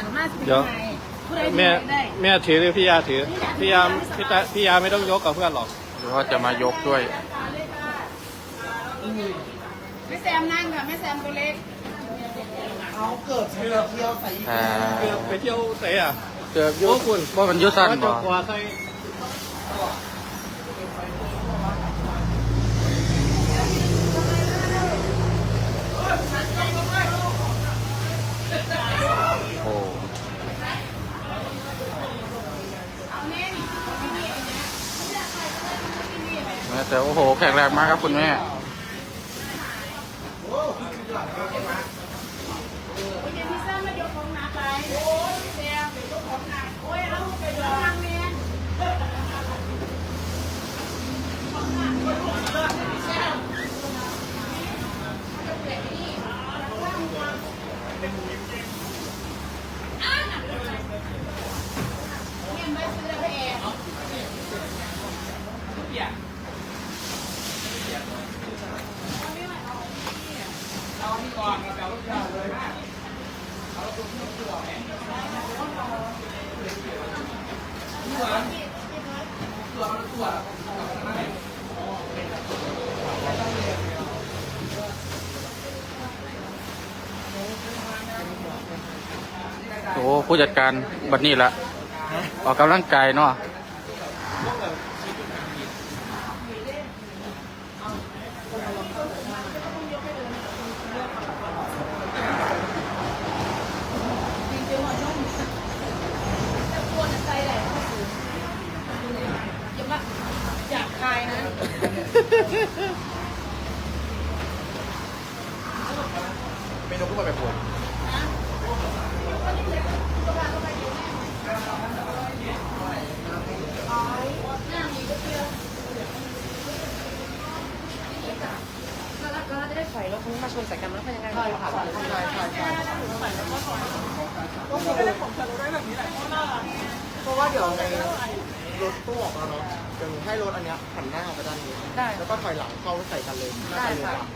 นาดมากสิเดี๋ยวผู้ใดแม่ที่ได้แม่ถือหรือพี่ยาถือ พี่ยาพี่ตาพี่ยาไม่ต้องยกกับเพื่อนหรอก หรือว่าจะมายกด้วย แม่แซมนั่งค่ะแม่แซมตัวเล็กเขาเกิดเรือเที่ยวใส่อ่าเดี๋ยวไปเที่ยวเตะอะ เกือบยุโอ้คุณ ว่ามันยุสั้นว่าบ่จะกว่าใค แม่แต่โอ้โหแข็งแรงมากครับคุณแม่เป็นยั งพิซซ่ามายกของหนาไปโอ้ยแซมยกของหนาโอ้ยเอาไปยกทางแม่โอ้ผู้จัดการบัดนี้ละออกกำลังกายเนาะ คายนะเมนูก็มาแบบผมแล้วเราจะได้ถอยรถคันนี้มาชนใส่กันแล้วเป็นยังไงบ้างคะใช่ใช่ใช่เพราะว่าเดี๋ยวใน รถตู้ออกมาเนาะเดี๋ยวหนูให้รถอันเนี้ยหันหน้าออกไปด้านนี้ได้ แล้วก็ถอยหลังเข้าใส่กันเลยน่าจะเร็วกว่า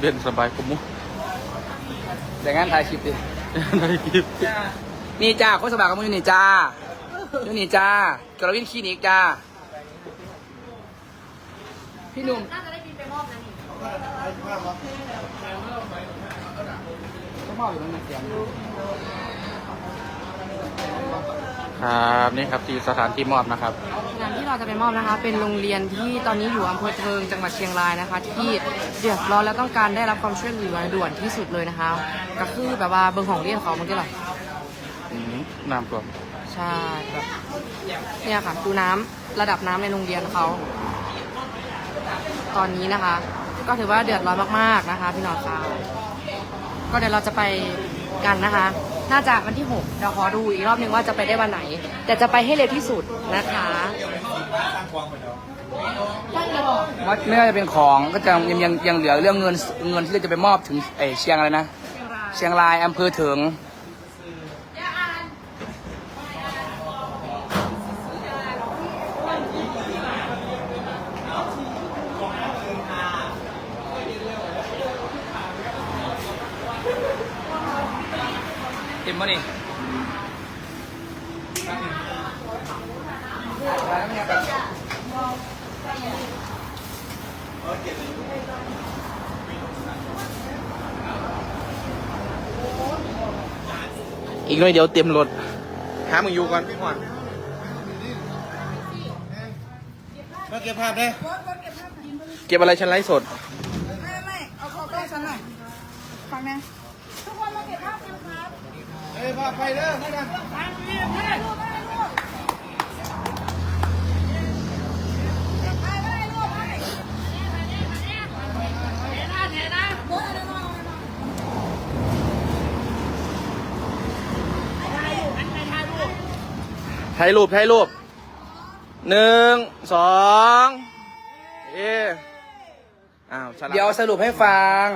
เล่นสบายกุมุแต่งานถ่ายคลิปดิ ได้คลิปนี่จ้าโคตรสบายกับมึงอยู่นี่จ้าอยู่นี่จ้ากระวินคลินิกจ้า พี่หนุ่ม น่าจะได้บินไปมอบนะนี่ ก็มอบอยู่ตรงนี้เสียง ครับนี่ครับที่สถานที่มอบนะครับงานที่เราจะไปมอบนะคะ เป็นโรงเรียนที่ตอนนี้อยู่อำเภอเทิงจังหวัดเชียงรายนะคะ ที่เดือดร้อนและต้องการได้รับความช่วยเหลือด่วนที่สุดเลยนะคะ ก็คือแบบว่าเบิงของเรียนเขาเมื่อกี้หรออืมน้ำท่วมใช่แบบเนี่ยค่ะดูน้ำระดับน้ำในโรงเรียนเขาตอนนี้นะคะ ก็ถือว่าเดือดร้อนมากๆนะคะ พี่น้องคะก็เดี๋ยวเราจะไปกันนะคะ น่าจะวันที่6เดี๋ยวขอดูอีกรอบนึงว่าจะไปได้วันไหน แต่จะไปให้เร็วที่สุดนะคะว่าไม่ว่าจะเป็นของก็จะยังยังยังเหลือเรื่องเงินเงินที่เราจะไปมอบถึงเอเชียงอะไรนะ เชียงรายอำเภอเถิง เต็มปะนี่อีกหน่อยเดี๋ยวเต็มรถหามึงอยู่ก่อนพี่ขวัญมาเก็บภาพได้เก็บอะไรฉันไลฟ์สด ไม่ไม่เอาเข้ากล้องฉันหน่อยฟังนะทุกคนมาเก็บภาพกันครับ เอ้ยไปเด้อไม่กันถ่ายรูปถ่ายรูปหนึ่งสองเออ้าวเดี๋ยวสรุปให้ฟัง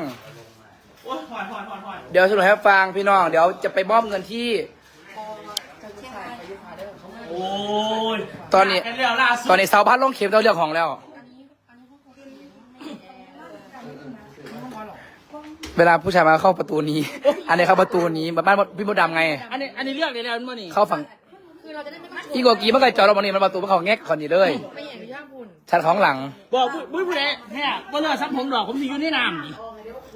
เดี๋ยวสรุปให้ฟังพี่น้อง เดี๋ยวจะไปมอบเงินที่ โอ้ยตอนนี้ กันเรื่องล่าสุดตอนนี้สาวพัดลงเข็มเราเรื่องของแล้วเวลาผู้ชายมาเข้าประตูนี้ อันนี้เข้าประตูนี้บ้านพี่มดดำไง อันนี้อันนี้เลือกได้แล้วมั้งนี่เข้าฝั่งคือเราจะได้ไม่ต้องอีโกกีมันเคยจอดรถมานี่มันประตูมันเขาแงกคอนนี่เลยไม่อย่างที่ช่างคุณชั้นของหลังบอกบุ้ยบุ้ยผู้ใดแฮ่บ่เลือกซับผมดอกผมสิอยู่ในน้ำนี่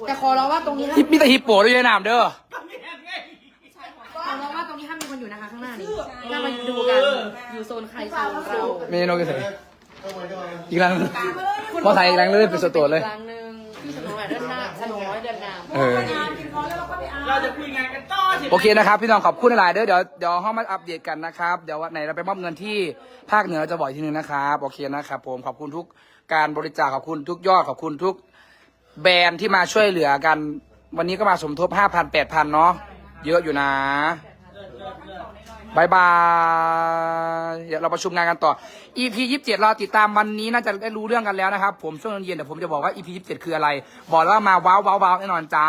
แต่ขอร้องว่าตรงนี้ห้ามฮิปมีแต่ฮิปโปด้วยในน้ำเด้อ ขอร้องว่าตรงนี้ห้ามมีคนอยู่นะคะข้างหน้านี้ถ้ามาดูกันอยู่โซนใครโซนเราเมนูกันเสร็จอีกครั้งพอถ่ายอีกครั้งเลยเป็นสดตัวเลยครั้งหนึ่งพี่สโนุอยเดินหน้าสโนุอยเดินนำ เออกินพอแล้วเราก็ไปอาบเราจะคุยงานกันต่อสิโอเคนะครับ พี่น้องขอบคุณหลายๆเด้อเดี๋ยวเดี๋ยวห้องมาอัปเดตกันนะครับ เดี๋ยววันไหนเราไปมอบเงินที่ภาคเหนือเราจะบอกอีกทีนึงนะครับ โอเคนะครับผมขอบคุณทุกการบริจาคขอบคุณทุกยอดขอบคุณทุก แบรนด์ที่มาช่วยเหลือกัน วันนี้ก็มาสมทบห้าพันแปดพันเนาะเยอะอยู่นะบายบายเดี๋ยวเราประชุมงานกันต่อ EP ยี่สิบเจ็ดเราติดตามวันนี้น่าจะได้รู้เรื่องกันแล้วนะครับ ผมช่วงเย็นเดี๋ยวผมจะบอกว่า EP ยี่สิบเจ็ดคืออะไร บอกแล้วว่ามาว้าวว้าวว้าวแน่นอนจ้า